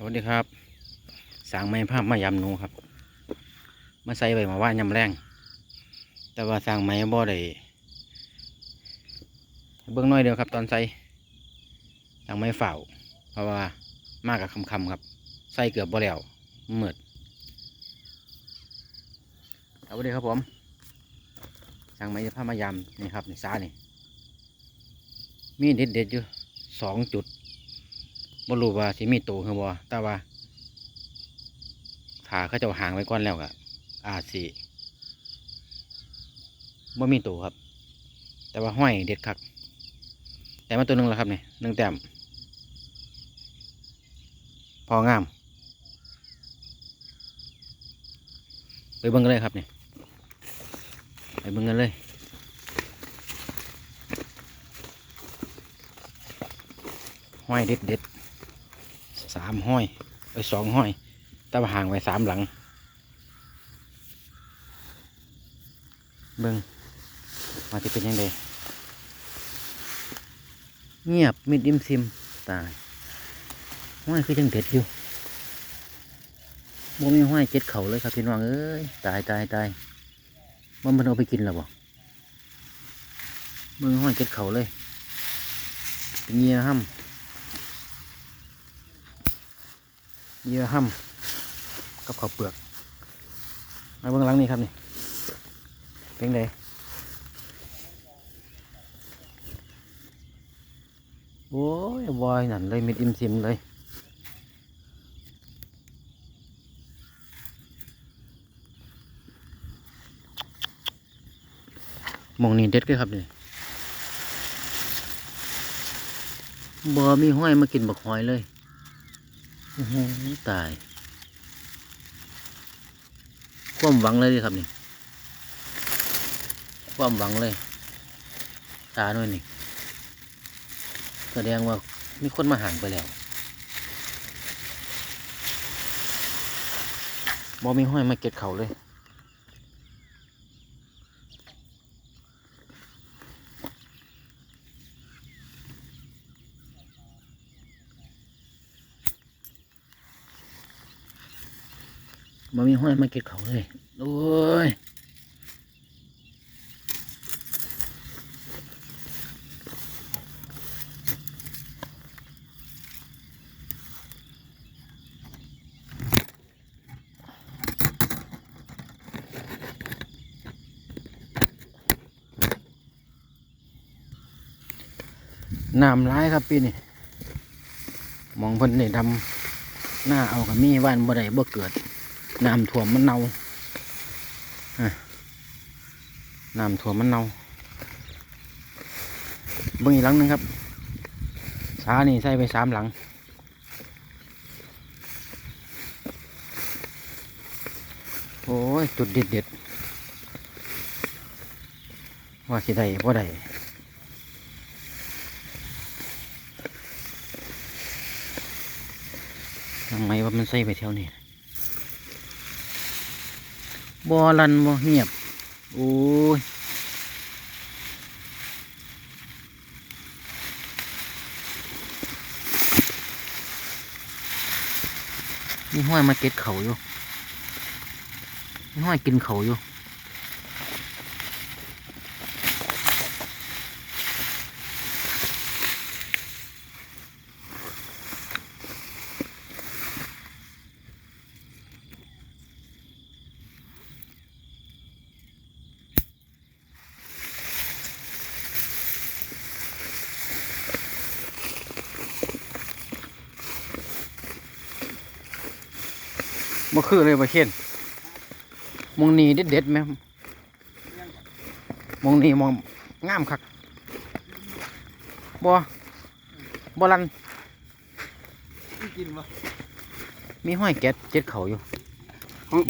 สวัสดีครับ สางไม้ภาพมายำหนูครับ มาใส่ไว้มาว่ายำแรง แต่ว่าสร้างไม้บ่ได้เบื้องน้อยเดียวครับ ตอนใส่สางไม้เฝ้า เพราะว่ามากกับคำๆครับ ใส่เกือบบ่แล้วเมืดสวัสดีครับผมสร้างไม้ภาพมายำนี่ครับนี่ซ้านี่มีเด็ดเด็ดๆอยู่สองจุด บ่รู้ว่าสิมีตัวคือบ่แต่ว่าถ้าเขาจ้าหางไว้ก่อนแล้วก็อาจสิบ่มีตัวครับ แต่ว่าห้อยเด็ดคักแต่มาตัวหนึงแล้วครับนี่หนึ่งแต้มพองามไปเบิ่งกันเลยครับนี่ไปเบิ่งกันเลยห้อยเด็ดเด็ดามห้อยไปสองห้อยตาห่างไว้สามหลัง เบิ่งมาจะเป็นยังไงเงียบมิดอิมซิมตายห้อยคือจังเด็ดอยู่บ่มีห้อยเจ็ดเข่าเลยครับพี่น้องเอ้ยตายตายตายมันมันเอาไปกินแล้วบ่มึงห้อยเจ็ดเข่าเลยเป็นเงียห้ำ เยื่อห้ำกับข้าวเปลือกมาเบื้องหลังนี่ครับนี่เป็นไงโอ้ยบอยนั่นเลยมิดอิมซิมเลยมองนี่เด็ดเลยครับนี่บ่มีห้อยมากินบักหอยเลย ตาย ความหวังเลยดิครับนี่ ความหวังเลย ตาหน่อยนี่ แสดงว่ามีคนมาห่างไปแล้วบอมีห้อยมาเก็ดเขาเลย มันมีห้อยมาเก็บเขาเลย โอ้ยน้ำร้ายครับปีนี้มองเพิ่นนี่ทำหน้าเอากับมีว่านบ่ได้บ่เกิด น้ำท่วมันเน่าอะน้ำท่วมันเน่าเบิ่งอีกหลังนึงครับ สานี่ใส่ไปสามหลัง โอ้ยจุดเด็ดเด็ดว่าสิได้บ่ได้ทำไมว่ามันใส่ไปแถวนี้ บอลันบอเงียบ โอ้ยนี่ห้อยมาเก็ดเขาอยู่นี่ห้อยกินเขาอยู่ บ่คือเลยบ่เช่นมองนี่เด็ดเด็ดๆไหมมองนี่มองงามคักบ่บ่ลันกินวะมีห้อยแก๊สเจ็ดเขาอยู่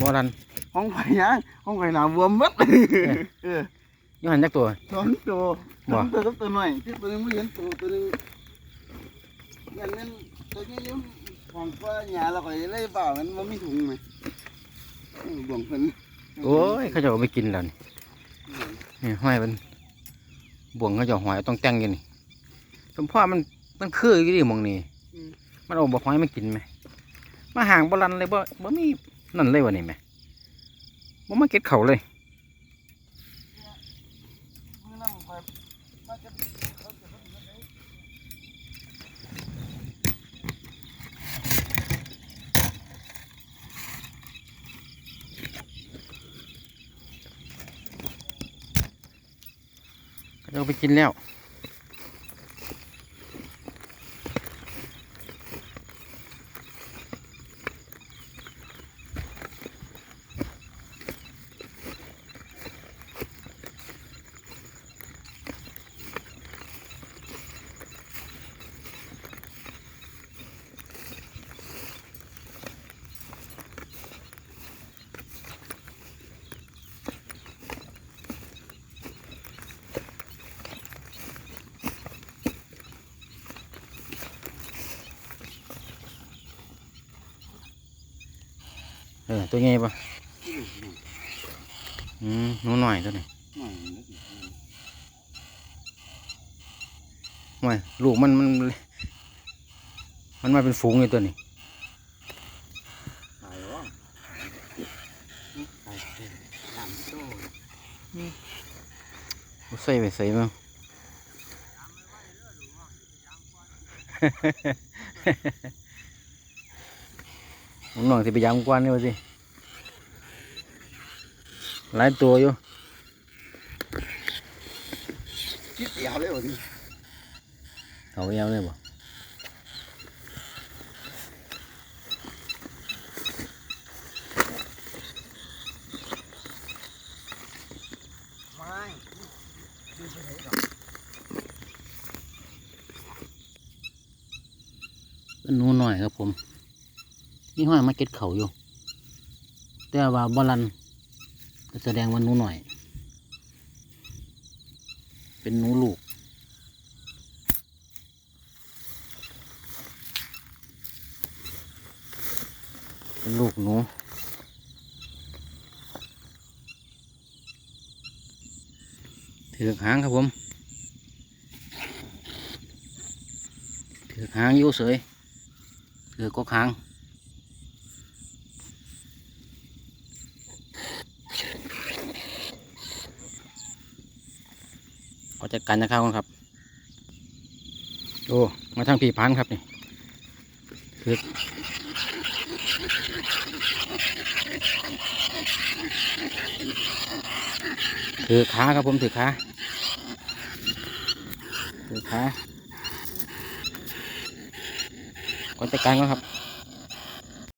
บ่ลันห้องไฟยังห้องไฟหนาบวมหมัดเอออยูหันจักตัวสองตัวบ่สองตัวกับตัวหน่อยที่ตัวนึงไม่เห็นตัวตัวนึงยันนั้นตัวนี้ยัง ของฟ้าหยาเราก็เลยเปล่ามันมันไม่ถุงไหมบ่วงเพิ่นโอ้ยเขาจะเอาไปกินแล้วนี่นี่ห้อยมันบ่วงเขาจะเอาหอยต้องแต่งอยู่นี่สมพ่อมันมันคืออยู่ดิมองนี่มันเอาบ่หอยมากินไหมมาห่างบรันเลยบ่บ่มีนั่นเลยวะนี่แหมบ่มาเก็ดเขาเลย มือนั่งไปมาจะเขาจะทำยังไง เราไปกินแล้ว เออตัวใหญ่ปะอืมหนูหน่อยตัวนี้หน่อยไม่ลูกมันมัน มันมาเป็นฝูงอยู่ตัวนี้ตายวะตายหลังเอาใส่ไปใส่มา ผมน้องสิไปยามกวนนี่ว่าสิ หลายตัวอยู่คิดเดียวเลยวะนี่เอาเอวเลยบ่ไม่เป็นหนูหน่อยครับผม นี่ห้อยมาเก็ตเขาอยู่ แต่ว่าบอลันก็แสดงว่านูหน่อย เป็นนูลูก เป็นลูกหนูถือกหางครับผมถือกหางยู่เสยถือกกหาง จัดการนะครับก่อนครับ โอ้ มาทางผีพันครับนี่ถือถือขาครับผมถือขาถือขาขอจัดการก่อนครับ